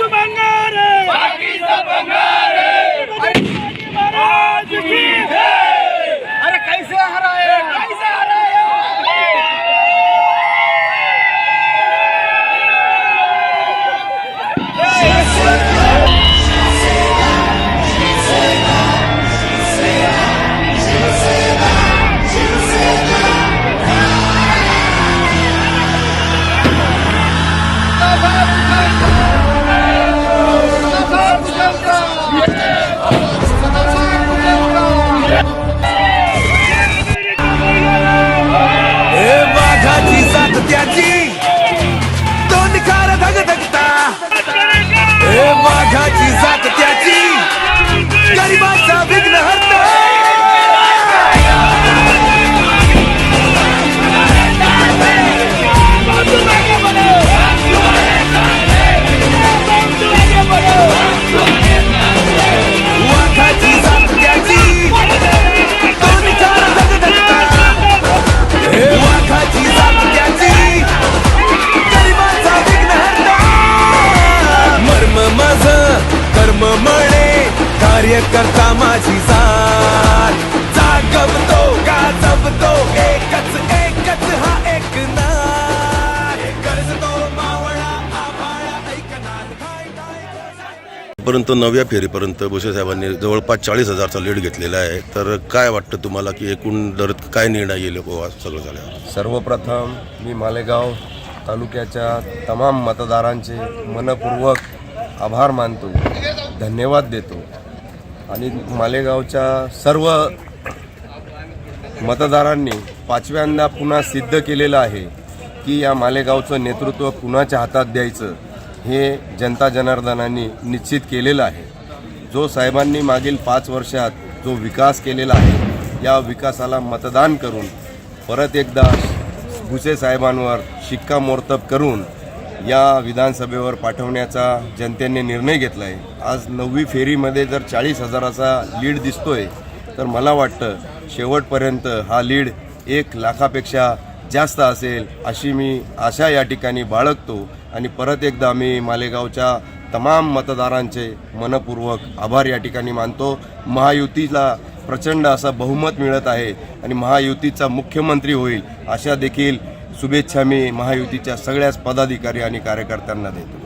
तू भंगार कार्यकर्ता माझी साथ जागवतो गाजवतो एकच एकच हा एक मावळा आभाळा ऐकणार. काय पर्यंत नवव्या फेरीपर्यंत भुसे साहेबांनी जवळपास चाळीस हजारचा लीड घेतलेला आहे. तर काय वाटतं तुम्हाला की एकूण दर काय निर्णय येईल बुवा सगळं झाल्यावर? सर्वप्रथम मी मालेगाव तालुक्याच्या तमाम मतदारांचे मनपूर्वक आभार मानतो. धन्यवाद देतो. आणि मालेगावच्या सर्व मतदारांनी पाचव्यांदा पुन्हा सिद्ध केलेलं आहे की या मालेगावचं नेतृत्व कुणाच्या हातात द्यायचं हे जनता जनार्दनांनी निश्चित केलेलं आहे. जो साहेबांनी मागील पाच वर्षात जो विकास केलेला आहे या विकासाला मतदान करून परत एकदा भुसे साहेबांवर शिक्कामोर्तब करून या विधानसभेवर पाठवण्याचा जनतेने निर्णय घेतला आहे आज नववी फेरीमध्ये जर चाळीस हजाराचा लीड दिसतोय तर मला वाटतं शेवटपर्यंत हा लीड एक लाखापेक्षा जास्त असेल अशी मी आशा या ठिकाणी बाळगतो. आणि परत एकदा मी मालेगावच्या तमाम मतदारांचे मनपूर्वक आभार या ठिकाणी मानतो. महायुतीला प्रचंड असा बहुमत मिळत आहे आणि महायुतीचा मुख्यमंत्री होईल अशा देखील शुभेच्छा मी महायुतीच्या सगळ्याच पदाधिकारी आणि कार्यकर्त्यांना देतो.